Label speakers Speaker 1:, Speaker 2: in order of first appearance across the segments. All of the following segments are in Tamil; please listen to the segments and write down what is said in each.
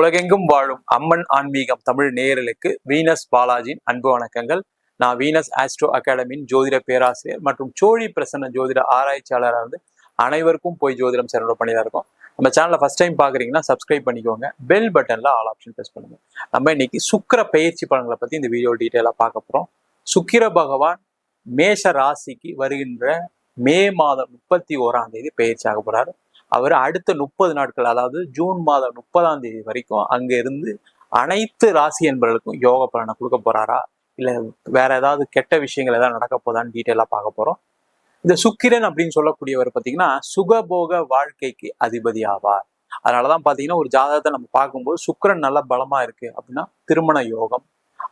Speaker 1: உலகெங்கும் வாழும் அம்மன் ஆன்மீகம் தமிழ் நேயர்களுக்கு வீனஸ் பாலாஜியின் அன்பு வணக்கங்கள். நான் வீனஸ் ஆஸ்ட்ரோ அகாடமியின் ஜோதிட பேராசிரியர் மற்றும் சோழி பிரசன்ன ஜோதிட ஆராய்ச்சியாளராக இருந்து அனைவருக்கும் போய் ஜோதிடம் சேனல் பண்ணி தான் இருக்கோம். நம்ம சேனலை ஃபர்ஸ்ட் டைம் பார்க்குறீங்கன்னா சப்ஸ்கிரைப் பண்ணிக்கோங்க. பெல் பட்டனில் ஆல் ஆப்ஷன் ப்ரெஸ் பண்ணுங்க. நம்ம இன்னைக்கு சுக்கிர பயிற்சி பலன்களை பற்றி இந்த வீடியோ டீட்டெயிலாக பார்க்க போகிறோம் சுக்கிர பகவான் மேஷ ராசிக்கு வருகின்ற மே மாதம் முப்பத்தி ஓராம் தேதி பயிற்சி ஆக போறாரு. அவர் அடுத்த முப்பது நாட்கள் அதாவது ஜூன் மாதம் முப்பதாம் தேதி வரைக்கும் அங்க இருந்து அனைத்து ராசி என்பவர்களுக்கும் யோக பலனை கொடுக்க போறாரா? இல்ல வேற ஏதாவது கெட்ட விஷயங்கள் ஏதாவது நடக்க போதான்னு டீட்டெயிலா பார்க்க போறோம். இந்த சுக்கிரன் அப்படின்னு சொல்லக்கூடியவர் பார்த்தீங்கன்னா சுகபோக வாழ்க்கைக்கு அதிபதி ஆவார். அதனாலதான் பாத்தீங்கன்னா ஒரு ஜாதகத்தை நம்ம பார்க்கும்போது சுக்கிரன் நல்ல பலமா இருக்கு அப்படின்னா திருமண யோகம்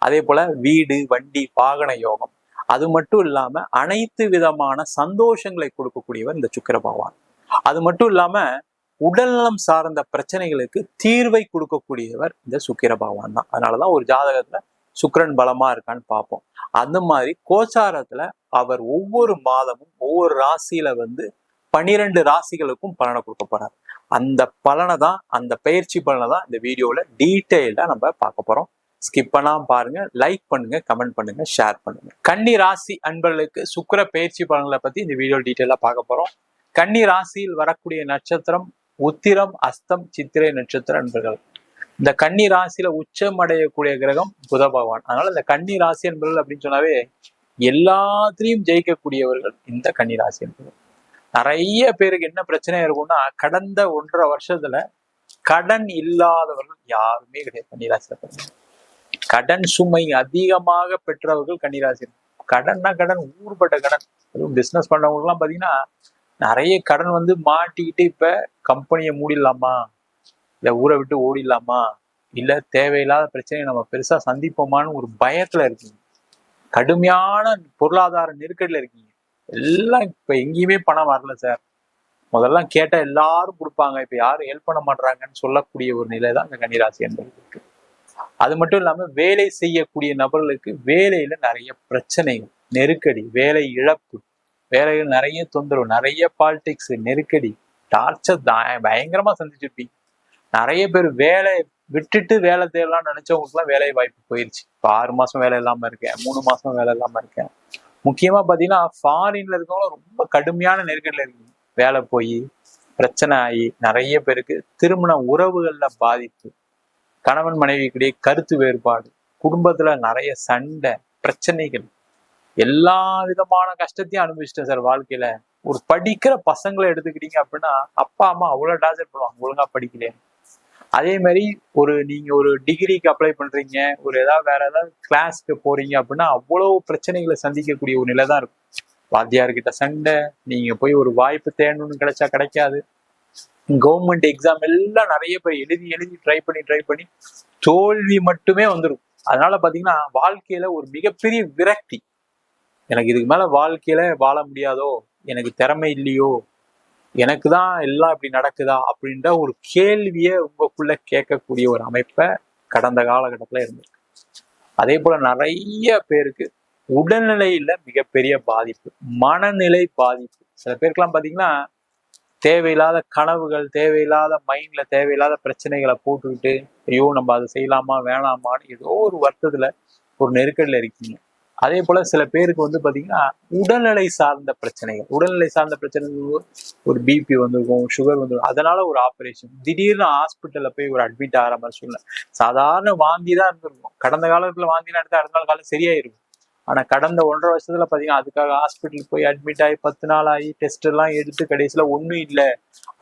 Speaker 1: அதே போல வீடு வண்டி வாகன யோகம் அது மட்டும் இல்லாம அனைத்து விதமான சந்தோஷங்களை கொடுக்கக்கூடியவர் இந்த சுக்கர பகவான். அது மட்டும் இல்லாம உடல்நலம் சார்ந்த பிரச்சனைகளுக்கு தீர்வை கொடுக்கக்கூடியவர் இந்த சுக்கிர பகவான் தான். அதனாலதான் ஒரு ஜாதகத்துல சுக்கரன் பலமா இருக்கான்னு பார்ப்போம். அந்த மாதிரி கோச்சாரத்துல அவர் ஒவ்வொரு மாதமும் ஒவ்வொரு ராசியில வந்து பனிரெண்டு ராசிகளுக்கும் பலனை கொடுக்க போறார். அந்த பலனை தான் அந்த பயிற்சி பலனை தான் இந்த வீடியோல டீட்டெயில்டா நம்ம பார்க்க போறோம். ஸ்கிப் பண்ணாமல் பாருங்க லைக் பண்ணுங்க கமெண்ட் பண்ணுங்க ஷேர் பண்ணுங்க. கன்னி ராசி அன்பர்களுக்கு சுக்கிர பயிற்சி பலன்களை பத்தி இந்த வீடியோ டீட்டெயிலா பார்க்க போறோம். கன்னி ராசியில் வரக்கூடிய நட்சத்திரம் உத்திரம் அஸ்தம் சித்திரை நட்சத்திர அன்பர்கள். இந்த கன்னி ராசியில உச்சம் அடையக்கூடிய கிரகம் புத பகவான். அதனால இந்த கன்னி ராசி அன்பர்கள் அப்படின்னு சொன்னாவே எல்லாத்திலையும் ஜெயிக்கக்கூடியவர்கள் இந்த கன்னி ராசி அன்பர்கள். நிறைய பேருக்கு என்ன பிரச்சனை இருக்கும்னா கடந்த ஒன்றரை வருஷத்துல கடன் இல்லாதவர்கள் யாருமே கிடையாது கன்னிராசியில கடன் சுமை அதிகமாக பெற்றவர்கள் கன்னிராசி. கடன்னா கடன் ஊர்பட்ட கடன். அதுவும் பிஸ்னஸ் பண்றவங்களுக்குலாம் பார்த்தீங்கன்னா நிறைய கடன் வந்து மாட்டிக்கிட்டு இப்போ கம்பெனியை மூடிடலாமா? இல்லை ஊரை விட்டு ஓடிடலாமா? இல்லை தேவையில்லாத பிரச்சனையை நம்ம பெருசாக சந்திப்போமான்னு ஒரு பயத்தில் இருக்கீங்க. கடுமையான பொருளாதார நெருக்கடியில் இருக்கீங்க. எல்லாம் இப்போ எங்கேயுமே பணம் வரல சார் முதல்லாம் கேட்டால் எல்லாரும் கொடுப்பாங்க. இப்போ யாரும் ஹெல்ப் பண்ண மாட்டாங்கன்னு சொல்லக்கூடிய ஒரு நிலை தான் இந்த கன்னிராசி என்பது இருக்கு. அது மட்டும் இல்லாமல் வேலை செய்யக்கூடிய நபர்களுக்கு வேலையில நிறைய பிரச்சனைகள் நெருக்கடி வேலை இழப்பு வேலையில் நிறைய தொந்தரவு நிறைய பாலிடிக்ஸ் நெருக்கடி டார்ச்சர் பயங்கரமா சந்திச்சிருப்பீங்க. நிறைய பேர் வேலை விட்டுட்டு வேலை தேடலாம்னு நினைச்சவங்களுக்குலாம் வேலை வாய்ப்பு போயிருச்சு. இப்போ ஆறு மாசம் வேலை இல்லாம இருக்கேன் மூணு மாசம் வேலை இல்லாம இருக்கேன். முக்கியமா பாத்தீங்கன்னா ஃபாரின்ல இருக்கவங்க ரொம்ப கடுமையான நெருக்கடியில் இருக்கு வேலை போய் பிரச்சனை ஆகி நிறைய பேருக்கு திருமண உறவுகள்ல பாதிப்பு. கணவன் மனைவிக்கிடையே கருத்து வேறுபாடு குடும்பத்துல நிறைய சண்டை பிரச்சனைகள். எல்லா விதமான கஷ்டத்தையும் அனுபவிச்சிட்டேன் சார் வாழ்க்கையில. ஒரு படிக்கிற பசங்களை எடுத்துக்கிட்டீங்க அப்படின்னா அப்பா அம்மா அவ்வளவு டார்ச்சர் பண்ணுவாங்க ஒழுங்கா படிக்கலையே அதே மாதிரி ஒரு நீங்க ஒரு டிகிரிக்கு அப்ளை பண்றீங்க ஒரு ஏதாவது வேற ஏதாவது கிளாஸ்க்கு போறீங்க அப்படின்னா அவ்வளவு பிரச்சனைகளை சந்திக்கக்கூடிய ஒரு நிலை தான் இருக்கும். வாத்தியார்கிட்ட சண்டை நீங்க போய் ஒரு வாய்ப்பு தேடணும்னு கிடைச்சா கிடைக்காது. கவர்மெண்ட் எக்ஸாம் எல்லாம் நிறைய பேர் எழுதி எழுதி ட்ரை பண்ணி ட்ரை பண்ணி தோல்வி மட்டுமே வந்துடும் அதனால பாத்தீங்கன்னா வாழ்க்கையில ஒரு மிகப்பெரிய விரக்தி. எனக்கு இதுக்கு மேல வாழ்க்கையில வாழ முடியாதோ எனக்கு திறமை இல்லையோ எனக்கு தான் எல்லாம் இப்படி நடக்குதா அப்படின்ற ஒரு கேள்வியை உங்களுக்குள்ள கேட்கக்கூடிய ஒரு அமைப்பை கடந்த காலகட்டத்துல இருந்திருக்கு அதே போல நிறைய பேருக்கு உடல்நிலையில மிகப்பெரிய பாதிப்பு மனநிலை பாதிப்பு. சில பேருக்கெல்லாம் பார்த்தீங்கன்னா தேவையில்லாத கனவுகள் தேவையில்லாத மைண்ட்ல தேவையில்லாத பிரச்சனைகளை போட்டுக்கிட்டு ஐயோ நம்ம அதை செய்யலாமா வேணாமான்னு ஏதோ ஒரு வருத்தத்துல ஒரு நெருக்கடியில இருக்கீங்க. அதே போல சில பேருக்கு வந்து பாத்தீங்கன்னா உடல்நிலை சார்ந்த பிரச்சனைகள் உடல்நிலை சார்ந்த பிரச்சனைகள் ஒரு பிபி வந்திருக்கும் சுகர் வந்துருக்கும் அதனால ஒரு ஆப்ரேஷன் திடீர்னு ஹாஸ்பிட்டல்ல போய் ஒரு அட்மிட் ஆகிற மாதிரி சூழ்நிலை. சாதாரண வாந்தி தான் இருந்திருக்கும். கடந்த காலத்துல வாந்தினா எடுத்து அடுத்த நாள் காலம் சரியாயிருக்கும். ஆனா கடந்த ஒன்றரை வருஷத்துல பாத்தீங்கன்னா அதுக்காக ஹாஸ்பிட்டல் போய் அட்மிட் ஆகி பத்து நாள் ஆகி டெஸ்ட் எல்லாம் எடுத்து கடைசியில ஒண்ணும் இல்லை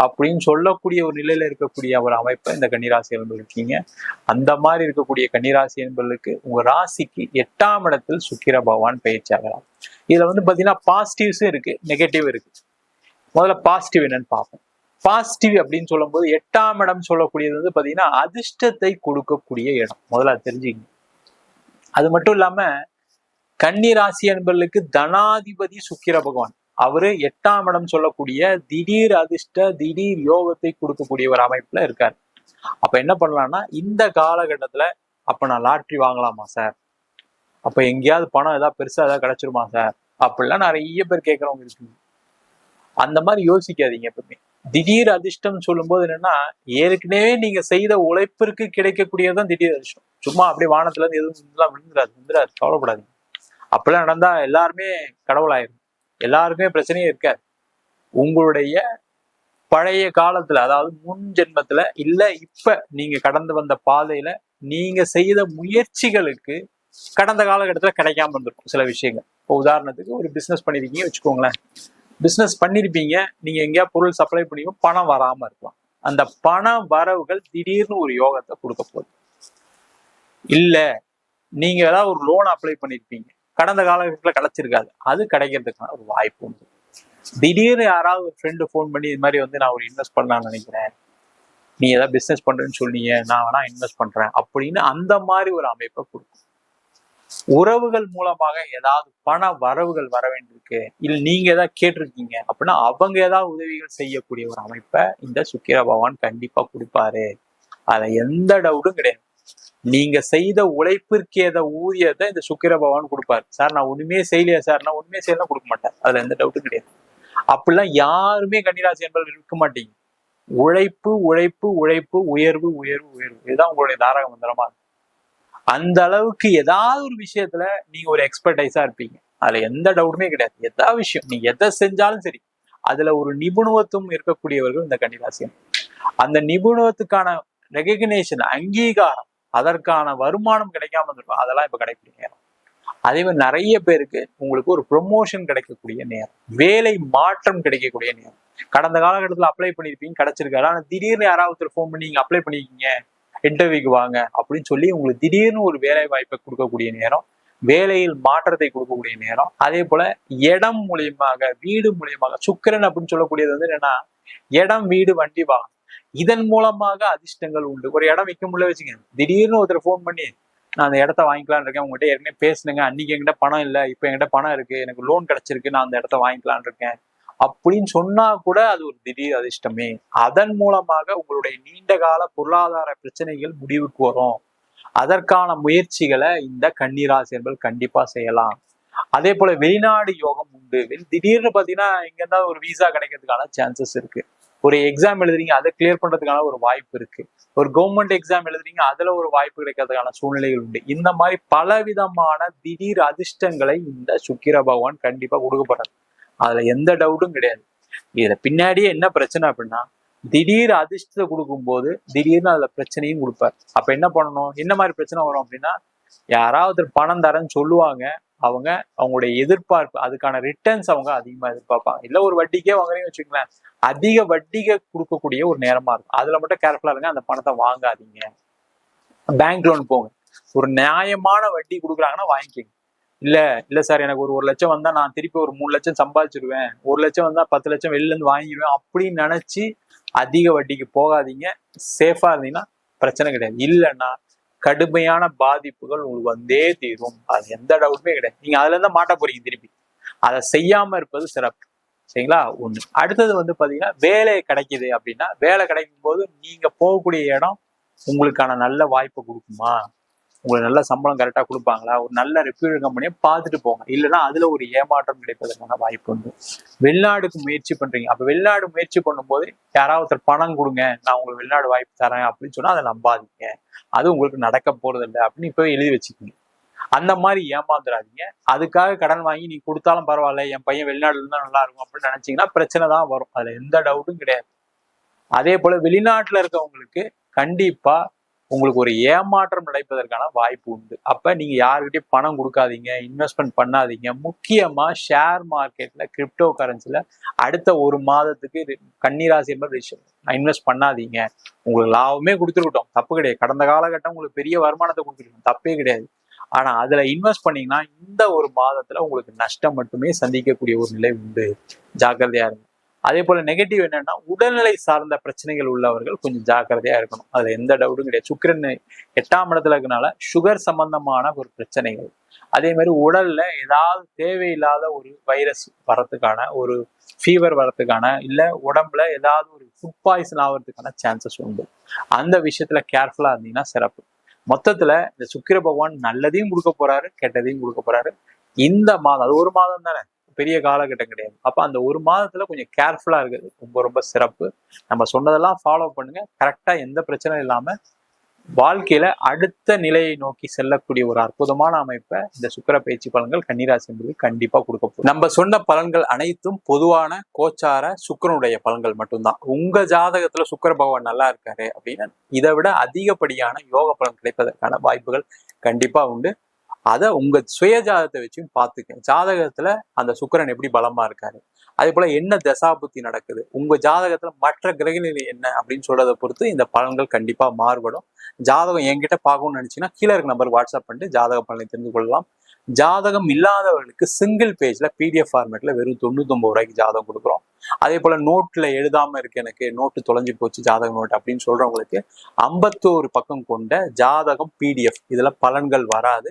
Speaker 1: அப்படின்னு சொல்லக்கூடிய ஒரு நிலையில இருக்கக்கூடிய ஒரு அமைப்பை இந்த கன்னிராசி என்பது இருக்கீங்க. அந்த மாதிரி இருக்கக்கூடிய கன்னிராசி என்பதற்கு உங்க ராசிக்கு எட்டாம் இடத்தில் சுக்கிர பகவான் பயிற்சி ஆகலாம் இதுல வந்து பாத்தீங்கன்னா பாசிட்டிவ்ஸும் இருக்கு நெகட்டிவ் இருக்கு. முதல்ல பாசிட்டிவ் என்னன்னு பார்ப்போம். பாசிட்டிவ் அப்படின்னு சொல்லும்போது எட்டாம் இடம் சொல்லக்கூடியது வந்து பாத்தீங்கன்னா அதிர்ஷ்டத்தை கொடுக்கக்கூடிய இடம். முதல்ல அது தெரிஞ்சுக்கங்க. அது மட்டும் இல்லாம கன்னி ராசி என்பர்களுக்கு தனாதிபதி சுக்கிர பகவான். அவரு எட்டாம் இடம் சொல்லக்கூடிய திடீர் அதிர்ஷ்ட திடீர் யோகத்தை கொடுக்கக்கூடிய ஒரு அமைப்புல இருக்காரு. அப்ப என்ன பண்ணலாம்னா இந்த காலகட்டத்துல அப்ப நான் லாட்ரி வாங்கலாமா சார்? அப்ப எங்கேயாவது பணம் ஏதாவது பெருசா ஏதாவது கிடைச்சிருமா சார்? அப்படிலாம் நிறைய பேர் கேட்கறவங்க இருக்குங்க. அந்த மாதிரி யோசிக்காதீங்க எப்பவுமே. திடீர் அதிர்ஷ்டம் சொல்லும்போது என்னன்னா ஏற்கனவே நீங்க செய்த உழைப்பிற்கு கிடைக்கக்கூடியதுதான் திடீர் அதிர்ஷ்டம். சும்மா அப்படியே வானத்துல இருந்து எதுவும் விழுந்துடாது விழுந்துடாது கவலைப்படாதீங்க. அப்படிலாம் நடந்தா எல்லாருமே கடவுளாயிரும். எல்லாருக்குமே பிரச்சனையே இருக்காது. உங்களுடைய பழைய காலத்துல அதாவது முன் ஜென்மத்துல இல்ல இப்ப நீங்க கடந்து வந்த பாதையில நீங்க செய்த முயற்சிகளுக்கு கடந்த காலகட்டத்துல கிடைக்காம இருந்திருக்கும் சில விஷயங்கள். இப்போ உதாரணத்துக்கு ஒரு பிசினஸ் பண்ணிருக்கீங்க வச்சுக்கோங்களேன். பிசினஸ் பண்ணிருப்பீங்க நீங்க எங்கேயா பொருள் சப்ளை பண்ணியும் பணம் வராம இருக்கலாம். அந்த பண வரவுகள் திடீர்னு ஒரு யோகத்தை கொடுக்க போகுது. இல்ல நீங்க ஏதாவது ஒரு லோன் அப்ளை பண்ணிருப்பீங்க. கடந்த காலகட்டத்தில் கிடைச்சிருக்காது அது கிடைக்கிறதுக்கான ஒரு வாய்ப்பு உண்டு. திடீர்னு யாராவது ஒரு ஃப்ரெண்டு ஃபோன் பண்ணி இது மாதிரி வந்து நான் ஒரு இன்வெஸ்ட் பண்ணலாம்னு நினைக்கிறேன். நீ ஏதாவது பிஸ்னஸ் பண்ணுறேன்னு சொன்னீங்க நான் வேணா இன்வெஸ்ட் பண்ணுறேன் அப்படின்னு அந்த மாதிரி ஒரு அமைப்பை கொடுக்கும். உறவுகள் மூலமாக ஏதாவது பண வரவுகள் வர வேண்டியிருக்கு. இல்லை நீங்கள் ஏதாவது கேட்டிருக்கீங்க அப்படின்னா அவங்க ஏதாவது உதவிகள் செய்யக்கூடிய ஒரு அமைப்பை இந்த சுக்கிர பகவான் கண்டிப்பாக கொடுப்பாரு. அதில் எந்த டவுட்டும் கிடையாது. நீங்க செய்த உழைப்பிற்கு ஊதியத்தை இந்த சுக்கிர பகவான் கொடுப்பாரு. சார் நான் ஒண்ணுமே செய்யலையா சார்? நான் ஒண்ணுமே செய்யலாம் கொடுக்க மாட்டேன் அதுல எந்த டவுட்டும் கிடையாது. அப்படிலாம் யாருமே கன்னிராசி என்பவர்கள் இருக்க மாட்டீங்க. உழைப்பு உழைப்பு உழைப்பு உயர்வு உயர்வு உயர்வு. இதுதான் உங்களுடைய தாரக மந்திரமா இருக்கும் அந்த அளவுக்கு ஏதாவது ஒரு விஷயத்துல நீங்க ஒரு எக்ஸ்பர்டைஸா இருப்பீங்க. அதுல எந்த டவுட்டுமே கிடையாது. எதா விஷயம் நீங்க எதை செஞ்சாலும் சரி. அதுல ஒரு நிபுணத்துவம் இருக்கக்கூடியவர்கள் இந்த கன்னிராசியம் அந்த நிபுணத்துக்கான ரெகக்னேஷன் அங்கீகாரம் அதற்கான வருமானம் கிடைக்காம இருந்திருக்கும் அதெல்லாம் இப்ப கிடைக்கிற நேரம். அதே மாதிரி நிறைய பேருக்கு உங்களுக்கு ஒரு ப்ரொமோஷன் கிடைக்கக்கூடிய நேரம். வேலை மாற்றம் கிடைக்கக்கூடிய நேரம். கடந்த காலகட்டத்தில் அப்ளை பண்ணியிருப்பீங்க கிடைச்சிருக்காரு ஆனா திடீர்னு யாராவது ஃபோன் பண்ணி நீங்கள் அப்ளை பண்ணிருக்கீங்க இன்டர்வியூக்கு வாங்க அப்படின்னு சொல்லி உங்களுக்கு திடீர்னு ஒரு வேலை வாய்ப்பை கொடுக்கக்கூடிய நேரம் வேலையில் மாற்றத்தை கொடுக்கக்கூடிய நேரம். அதே போல இடம் மூலியமாக வீடு மூலியமாக சுக்கிரன் அப்படின்னு சொல்லக்கூடியது வந்து என்னன்னா இடம் வீடு வண்டி வாகனம். இதன் மூலமாக அதிர்ஷ்டங்கள் உண்டு. ஒரு இடம் விற்க முடியல வச்சுங்க திடீர்னு ஒருத்தர் ஃபோன் பண்ணி நான் அந்த இடத்த வாங்கிக்கலாம்னு இருக்கேன். உங்ககிட்ட ஏற்கனவே பேசுனுங்க. அன்னைக்கு என்கிட்ட பணம் இல்லை. இப்போ என்கிட்ட பணம் இருக்கு. எனக்கு லோன் கிடைச்சிருக்கு. நான் அந்த இடத்த வாங்கிக்கலாம்னு இருக்கேன். அப்படின்னு சொன்னா கூட அது ஒரு திடீர் அதிர்ஷ்டமே. அதன் மூலமாக உங்களுடைய நீண்ட கால பொருளாதார பிரச்சனைகள் முடிவுக்கு வரும். அதற்கான முயற்சிகளை இந்த கண்ணீராசி என்பது கண்டிப்பா செய்யலாம். அதே போல வெளிநாடு யோகம் உண்டு. திடீர்னு பாத்தீங்கன்னா இங்க இருந்தா ஒரு விசா கிடைக்கிறதுக்கான சான்சஸ் இருக்கு. ஒரு எக்ஸாம் எழுதுறீங்க அதை கிளியர் பண்றதுக்கான ஒரு வாய்ப்பு இருக்கு. ஒரு கவர்மெண்ட் எக்ஸாம் எழுதுறீங்க அதுல ஒரு வாய்ப்பு கிடைக்கிறதுக்கான சூழ்நிலைகள் உண்டு. இந்த மாதிரி பலவிதமான திடீர் அதிர்ஷ்டங்களை இந்த சுக்கிர பகவான் கண்டிப்பா கொடுக்கப்படுறாரு அதுல எந்த டவுட்டும் கிடையாது. இதுல பின்னாடியே என்ன பிரச்சனை அப்படின்னா திடீர் அதிர்ஷ்டத்தை கொடுக்கும்போது திடீர்னு அதுல பிரச்சனையும் கொடுப்பார். அப்ப என்ன பண்ணணும்? என்ன மாதிரி பிரச்சனை வரும் அப்படின்னா யாராவது பணம் தரேன்னு சொல்லுவாங்க அவங்க அவங்களுடைய எதிர்பார்ப்பு அதுக்கான ரிட்டர்ன்ஸ் அவங்க அதிகமா எதிர்பார்ப்பாங்க. இல்ல ஒரு வட்டிக்கே வாங்குறீங்கன்னு வச்சுக்கோங்களேன் அதிக வட்டிக்கு கொடுக்கக்கூடிய ஒரு நேரமா இருக்கும். அதுல மட்டும் கேர்ஃபுல்லா இருங்க அந்த பணத்தை வாங்காதீங்க. பேங்க் லோன் போங்க. ஒரு நியாயமான வட்டி கொடுக்குறாங்கன்னா வாங்கிக்கோங்க. இல்ல இல்ல சார் எனக்கு ஒரு ஒரு லட்சம் வந்தா நான் திருப்பி ஒரு மூணு லட்சம் சம்பாதிச்சிருவேன். ஒரு லட்சம் வந்தா பத்து லட்சம் வெளில இருந்து வாங்கிடுவேன் அப்படின்னு நினைச்சு அதிக வட்டிக்கு போகாதீங்க. சேஃபா இருந்தீங்கன்னா பிரச்சனை கிடையாது. இல்லைன்னா கடுமையான பாதிப்புகள் உங்களுக்கு வந்தே தீரும். அது எந்த டவுட்டுமே கிடையாது. நீங்க அதுல இருந்தா மாட்ட போறீங்க திருப்பி. அதை செய்யாம இருப்பது சிறப்பு. சரிங்களா? ஒண்ணு. அடுத்தது வந்து பாத்தீங்கன்னா வேலை கிடைக்குது அப்படின்னா வேலை கிடைக்கும் போது நீங்க போகக்கூடிய இடம் உங்களுக்கான நல்ல வாய்ப்பை கொடுக்குமா? உங்களுக்கு நல்ல சம்பளம் கரெக்டாக கொடுப்பாங்களா? ஒரு நல்ல ரெப்யூட்டட் கம்பெனியை பார்த்துட்டு போங்க. இல்லைன்னா அதுல ஒரு ஏமாற்றம் கிடைப்பதற்கான வாய்ப்பு உண்டு. வெளிநாடுக்கு முயற்சி பண்றீங்க. அப்போ வெளிநாடு முயற்சி பண்ணும்போது யாராவது ஒருத்தர் பணம் கொடுங்க நான் உங்களுக்கு வெளிநாடு வாய்ப்பு தரேன் அப்படின்னு சொன்னால் அதை நம்பாதீங்க. அது உங்களுக்கு நடக்க போறது இல்லை அப்படின்னு இப்போ எழுதி வச்சுக்கோங்க. அந்த மாதிரி ஏமாந்துடாதீங்க. அதுக்காக கடன் வாங்கி நீ கொடுத்தாலும் பரவாயில்ல என் பையன் வெளிநாடுல இருந்தா நல்லா இருக்கும் அப்படின்னு நினைச்சீங்கன்னா பிரச்சனை தான் வரும். அதுல எந்த டவுட்டும் கிடையாது. அதே போல வெளிநாட்டுல இருக்கவங்களுக்கு கண்டிப்பா உங்களுக்கு ஒரு ஏமாற்றம் நடப்பதற்கான வாய்ப்பு உண்டு. அப்போ நீங்கள் யாருக்கிட்டையும் பணம் கொடுக்காதீங்க இன்வெஸ்ட்மெண்ட் பண்ணாதீங்க. முக்கியமாக ஷேர் மார்க்கெட்டில் கிரிப்டோ கரன்சியில் அடுத்த ஒரு மாதத்துக்கு இது கன்னிராசி என்பது இன்வெஸ்ட் பண்ணாதீங்க. உங்களுக்கு லாபமே கொடுத்துருக்கட்டும். தப்பு கிடையாது. கடந்த காலகட்டம் உங்களுக்கு பெரிய வருமானத்தை கொடுத்துருக்கோம் தப்பே கிடையாது. ஆனா அதுல இன்வெஸ்ட் பண்ணீங்கன்னா இந்த ஒரு மாதத்துல உங்களுக்கு நஷ்டம் மட்டுமே சந்திக்கக்கூடிய ஒரு நிலை உண்டு. ஜாக்கிரதையா இருங்க. அதே போல நெகட்டிவ் என்னன்னா உடல்நிலை சார்ந்த பிரச்சனைகள் உள்ளவர்கள் கொஞ்சம் ஜாக்கிரதையா இருக்கணும். அதுல எந்த டவுட்டும் கிடையாது. சுக்கிரன் எட்டாம் இடத்துல இருக்கனால சுகர் சம்பந்தமான ஒரு பிரச்சனைகள். அதே மாதிரி உடல்ல ஏதாவது தேவையில்லாத ஒரு வைரஸ் வரத்துக்கான ஒரு ஃபீவர் வரத்துக்கான இல்ல உடம்புல ஏதாவது ஒரு ஃபுட் பாய்சன் ஆகிறதுக்கான சான்சஸ் உண்டு. அந்த விஷயத்துல கேர்ஃபுல்லா இருந்தீங்கன்னா சிறப்பு. மொத்தத்துல இந்த சுக்கிர பகவான் நல்லதையும் கொடுக்க போறாரு கெட்டதையும் கொடுக்க போறாரு. இந்த மாதம் அது ஒரு மாதம் தானே? பெரிய காலகட்டம் கிடையாது. அப்போ அந்த ஒரு மாதத்துல கொஞ்சம் கேர்ஃபுல்லா இருக்குது ரொம்ப ரொம்ப சிறப்பு. நம்ம சொன்னதெல்லாம் ஃபாலோ பண்ணுங்க. கரெக்டா எந்த பிரச்சனையும் இல்லாம வாழ்க்கையில அடுத்த நிலையை நோக்கி செல்லக்கூடிய ஒரு அற்புதமான அமைப்பை இந்த சுக்கிர பயிற்சி பலன்கள் கன்னிராசி என்பது கண்டிப்பா கொடுக்க போகுது. நம்ம சொன்ன பலன்கள் அனைத்தும் பொதுவான கோச்சார சுக்கிரனுடைய பலன்கள் மட்டும்தான். உங்க ஜாதகத்துல சுக்கிர பகவான் நல்லா இருக்காரு அப்படின்னா இதை விட அதிகப்படியான யோக பலன் கிடைப்பதற்கான வாய்ப்புகள் கண்டிப்பா உண்டு. அதை உங்கள் சுய ஜாதகத்தை வச்சும் பார்த்துக்க ஜாதகத்தில் அந்த சுக்கரன் எப்படி பலமாக இருக்காரு? அதே போல் என்ன தசாபுத்தி நடக்குது? உங்கள் ஜாதகத்தில் மற்ற கிரகநிலை என்ன? அப்படின்னு சொல்கிறத பொறுத்து இந்த பலன்கள் கண்டிப்பாக மாறுபடும். ஜாதகம் என்கிட்ட பார்க்கணும்னு நினச்சிங்கன்னா கீழே இருக்க நம்பர் வாட்ஸ்அப் பண்ணிட்டு ஜாதக பலனை தெரிந்து கொள்ளலாம். ஜாதகம் இல்லாதவர்களுக்கு சிங்கிள் பேஜில் பிடிஎஃப் ஃபார்மேட்டில் வெறும் தொண்ணூத்தொம்பது ரூபாய்க்கு ஜாதகம் கொடுக்குறோம். அதே போல் நோட்டில் எழுதாமல் இருக்கு எனக்கு நோட்டு தொலைஞ்சு போச்சு ஜாதக நோட் அப்படின்னு சொல்கிறவங்களுக்கு ஐம்பத்தோரு பக்கம் கொண்ட ஜாதகம் பிடிஎஃப் இதில் பலன்கள் வராது.